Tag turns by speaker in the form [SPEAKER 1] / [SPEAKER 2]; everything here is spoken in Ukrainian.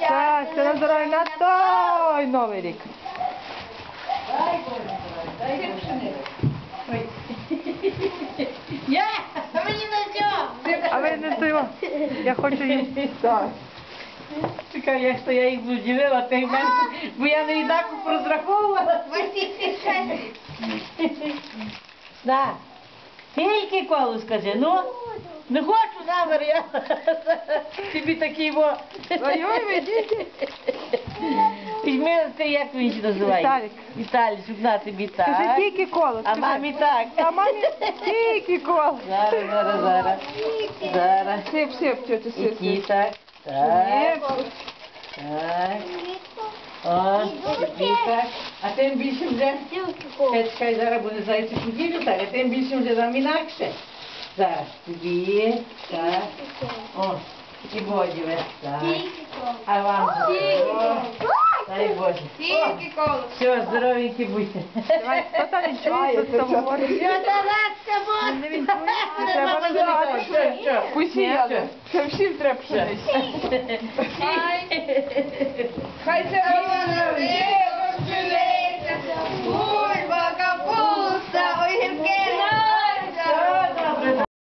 [SPEAKER 1] Щастя, на здоров'я на той новий рік.
[SPEAKER 2] Я? А мені на цьому.
[SPEAKER 1] А ви не стоїмо. Я хочу їсти. Так.
[SPEAKER 3] Чекай, як то я їх буду ділила, та й мене, бо я не ідаку розраховувала. Да. Тільки колу скажи, ну, не хочу намір, я тобі такий во.
[SPEAKER 1] Ой-ой, ви діти.
[SPEAKER 3] Візьми, ти як він ще називає?
[SPEAKER 1] Віталік.
[SPEAKER 3] Віталій, щоб на тобі
[SPEAKER 1] Скажи тільки коло.
[SPEAKER 3] А
[SPEAKER 1] скажи.
[SPEAKER 3] мамі так.
[SPEAKER 1] А мамі тільки коло.
[SPEAKER 3] Зараз, зараз, зараз. Зараз.
[SPEAKER 1] Сип, сип, тетя, сип,
[SPEAKER 3] ті так. Так. Так. О, тобі так. А тим більше вже. Чекай, чекай, зараз буде зайці поділю, так, а тим більше вже дам інакше. Зараз тобі, так. О, і бодіве, так. А вам здорово. Дай Боже.
[SPEAKER 2] Тільки коло.
[SPEAKER 3] Все, здоровенькі будьте.
[SPEAKER 1] Давай, хто там не чує, хто там говорить? Не він треба. Це всім треба пшениць.
[SPEAKER 2] Хай це не